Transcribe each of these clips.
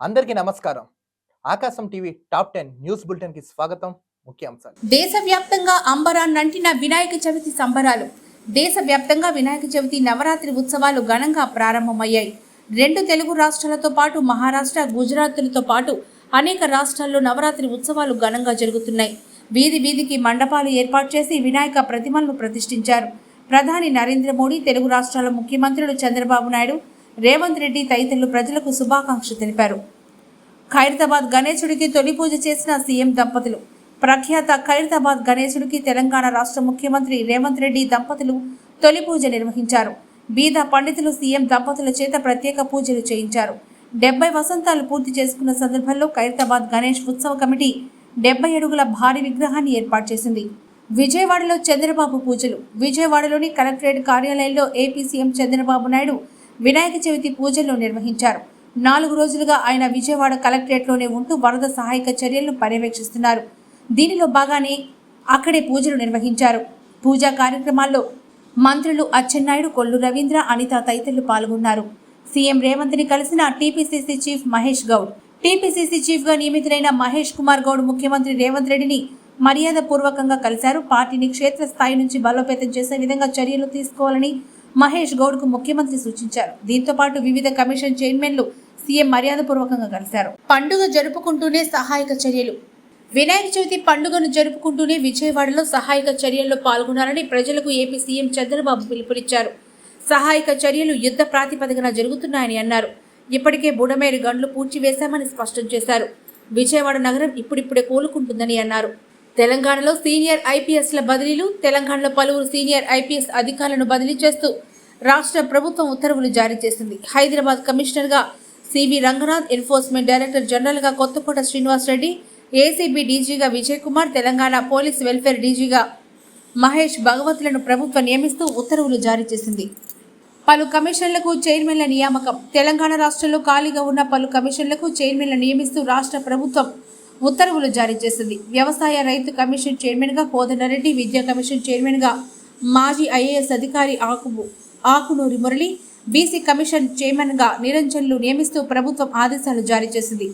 అందరికీ నమస్కారం. ఆకాశం టీవీ టాప్ టెన్ న్యూస్ బులెటిన్కి స్వాగతం ముఖ్యాంశాలు దేశవ్యాప్తంగా అంబరాన్ నంటిన వినాయక చవితి సంబరాలు. దేశవ్యాప్తంగా వినాయక చవితి నవరాత్రి ఉత్సవాలు ఘనంగా ప్రారంభమయ్యాయి. రెండు తెలుగు రాష్ట్రాలతో పాటు మహారాష్ట్ర గుజరాత్లతో పాటు అనేక రాష్ట్రాల్లో నవరాత్రి ఉత్సవాలు ఘనంగా జరుగుతున్నాయి. వీధి వీధికి మండపాలు ఏర్పాటు చేసి వినాయక ప్రతిమలను ప్రతిష్ఠించారు. ప్రధాని నరేంద్ర మోడీ తెలుగు రాష్ట్రాల ముఖ్యమంత్రులు చంద్రబాబు నాయుడు రేవంత్ రెడ్డి తదితరులు ప్రజలకు శుభాకాంక్షలు తెలిపారు. ఖైరతాబాద్ గణేశుడికి తొలి పూజ చేసిన సీఎం దంపతులు. ప్రఖ్యాత ఖైరతాబాద్ గణేశుడికి తెలంగాణ రాష్ట్ర ముఖ్యమంత్రి రేవంత్ రెడ్డి దంపతులు తొలి పూజ నిర్వహించారు. బీద పండితులు సీఎం దంపతుల చేత ప్రత్యేక పూజలు చేయించారు. డెబ్బై వసంతాలు పూర్తి చేసుకున్న సందర్భంలో ఖైరతాబాద్ గణేష్ ఉత్సవ కమిటీ డెబ్బై అడుగుల భారీ విగ్రహాన్ని ఏర్పాటు చేసింది. విజయవాడలో చంద్రబాబు పూజలు. విజయవాడలోని కలెక్టరేట్ కార్యాలయంలో ఏపీ సీఎం చంద్రబాబు నాయుడు వినాయక చవితి పూజలు నిర్వహించారు. నాలుగు రోజులుగా ఆయన విజయవాడ కలెక్టరేట్లోనే ఉంటూ వరద సహాయక చర్యలను పర్యవేక్షిస్తున్నారు. దీనిలో భాగానే అక్కడే పూజలు నిర్వహించారు. పూజా కార్యక్రమాల్లో మంత్రులు అచ్చెన్నాయుడు కొల్లు రవీంద్ర అనిత తదితరులు పాల్గొన్నారు. సీఎం రేవంత్ని కలిసిన TPCC chief Mahesh Goud. TPCC చీఫ్గా నియమితులైన మహేష్ కుమార్ గౌడ్ ముఖ్యమంత్రి రేవంత్ రెడ్డిని మర్యాదపూర్వకంగా కలిశారు. పార్టీని క్షేత్రస్థాయి నుంచి బలోపేతం చేసే విధంగా చర్యలు తీసుకోవాలని మహేష్ గౌడ్కు ముఖ్యమంత్రి సూచించారు. దీంతో పాటు వివిధ కమిషన్ చైర్మన్లు సీఎం మర్యాదపూర్వకంగా కలిశారు. పండుగ జరుపుకుంటూనే సహాయక చర్యలు. వినాయక చవితి పండుగను జరుపుకుంటూనే విజయవాడలో సహాయక చర్యల్లో పాల్గొనాలని ప్రజలకు ఏపీ సీఎం చంద్రబాబు పిలుపునిచ్చారు. సహాయక చర్యలు యుద్ధ ప్రాతిపదికన జరుగుతున్నాయని అన్నారు. ఇప్పటికే బుడమేరు గండ్లు పూడ్చివేశామని స్పష్టం చేశారు. విజయవాడ నగరం ఇప్పుడిప్పుడే కోలుకుంటుందని అన్నారు. తెలంగాణలో సీనియర్ ఐపీఎస్ల బదిలీలు తెలంగాణలో పలువురు సీనియర్ ఐపీఎస్ అధికారులను బదిలీ చేస్తూ రాష్ట్ర ప్రభుత్వం ఉత్తర్వులు జారీ చేసింది. హైదరాబాద్ కమిషనర్గా సివి రంగనాథ్ ఎన్ఫోర్స్మెంట్ డైరెక్టర్ జనరల్గా కొత్తకోట శ్రీనివాస్ రెడ్డి ఏసీబీ డీజీగా విజయ్ కుమార్ తెలంగాణ పోలీస్ వెల్ఫేర్ డీజీగా మహేష్ భగవత్లను ప్రభుత్వం నియమిస్తూ ఉత్తర్వులు జారీ చేసింది. పలు కమిషన్లకు చైర్మన్ల నియామకం. తెలంగాణ రాష్ట్రంలో ఖాళీగా ఉన్న పలు కమిషన్లకు చైర్మన్ల నియమిస్తూ రాష్ట్ర ప్రభుత్వం ఉత్తర్వులు జారీ చేసింది. వ్యవసాయ రైతు కమిషన్ చైర్మన్గా కోదండరెడ్డి విద్యా కమిషన్ చైర్మన్గా మాజీ ఐఏఎస్ అధికారి ఆకు ఆకునూరి మురళి బీసీ కమిషన్ చైర్మన్గా నిరంజన్లు నియమిస్తూ ప్రభుత్వం ఆదేశాలు జారీ చేసింది.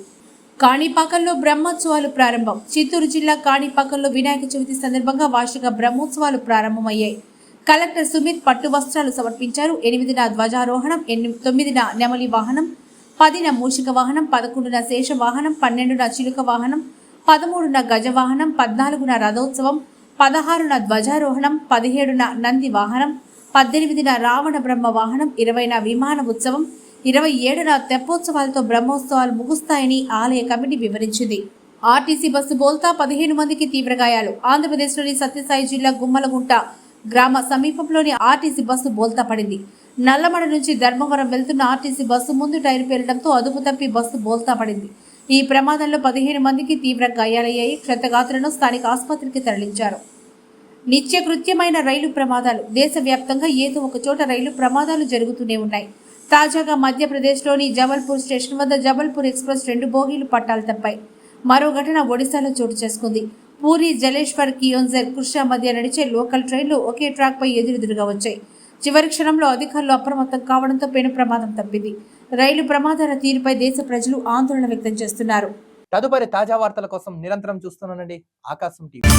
కాణిపాకంలో బ్రహ్మోత్సవాలు ప్రారంభం. చిత్తూరు జిల్లా కాణిపాకంలో వినాయక చవితి సందర్భంగా వార్షిక బ్రహ్మోత్సవాలు ప్రారంభమయ్యాయి. కలెక్టర్ సుమిత్ పట్టు వస్త్రాలు సమర్పించారు. ఎనిమిదిన ధ్వజారోహణం ఎన్ని- తొమ్మిదిన నెమలి వాహనం పదిన మూషిక వాహనం పదకొండున శేష వాహనం పన్నెండున చిలుక వాహనం పదమూడున గజ వాహనం పద్నాలుగున రథోత్సవం పదహారున ధ్వజారోహణం పదిహేడున నంది వాహనం పద్దెనిమిదిన రావణ బ్రహ్మ వాహనం ఇరవైన విమాన ఉత్సవం ఇరవై ఏడున తెప్పోత్సవాలతో బ్రహ్మోత్సవాలు ముగుస్తాయని ఆలయ కమిటీ వివరించింది. ఆర్టీసీ బస్సు బోల్తా పదిహేను మందికి తీవ్ర గాయాలు. ఆంధ్రప్రదేశ్లోని సత్యసాయి జిల్లా గుమ్మలగుంట గ్రామ సమీపంలోని ఆర్టీసీ బస్సు బోల్తా పడింది. నల్లమడ నుంచి ధర్మవరం వెళ్తున్న ఆర్టీసీ బస్సు ముందు టైర్ పేలడంతో అదుపు తప్పి బస్సు బోల్తా పడింది. ఈ ప్రమాదంలో పదిహేను మందికి తీవ్ర గాయాలయ్యాయి. క్షతగాత్రులను స్థానిక ఆసుపత్రికి తరలించారు. నిత్యకృత్యమైన రైలు ప్రమాదాలు. దేశవ్యాప్తంగా ఏదో ఒక చోట రైలు ప్రమాదాలు జరుగుతూనే ఉన్నాయి. తాజాగా మధ్యప్రదేశ్లోని జబల్పూర్ స్టేషన్ వద్ద జబల్పూర్ ఎక్స్ప్రెస్ రెండు బోగీలు పట్టాలు తప్పాయి. మరో ఘటన ఒడిశాలో చోటు చేసుకుంది. పూరి జలేశ్వర్ కియోన్జర్ కుర్షా మధ్య నడిచే లోకల్ ట్రైన్లు ఒకే ట్రాక్పై ఎదురెదురుగా వచ్చాయి. చివరి క్షణంలో అధికారులు అప్రమత్తం కావడంతో పెను ప్రమాదం తప్పింది. రైలు ప్రమాదాల తీరుపై దేశ ప్రజలు ఆందోళన వ్యక్తం చేస్తున్నారు. తదుపరి తాజా వార్తల కోసం నిరంతరం చూస్తున్నానండి ఆకాశం టీవీ.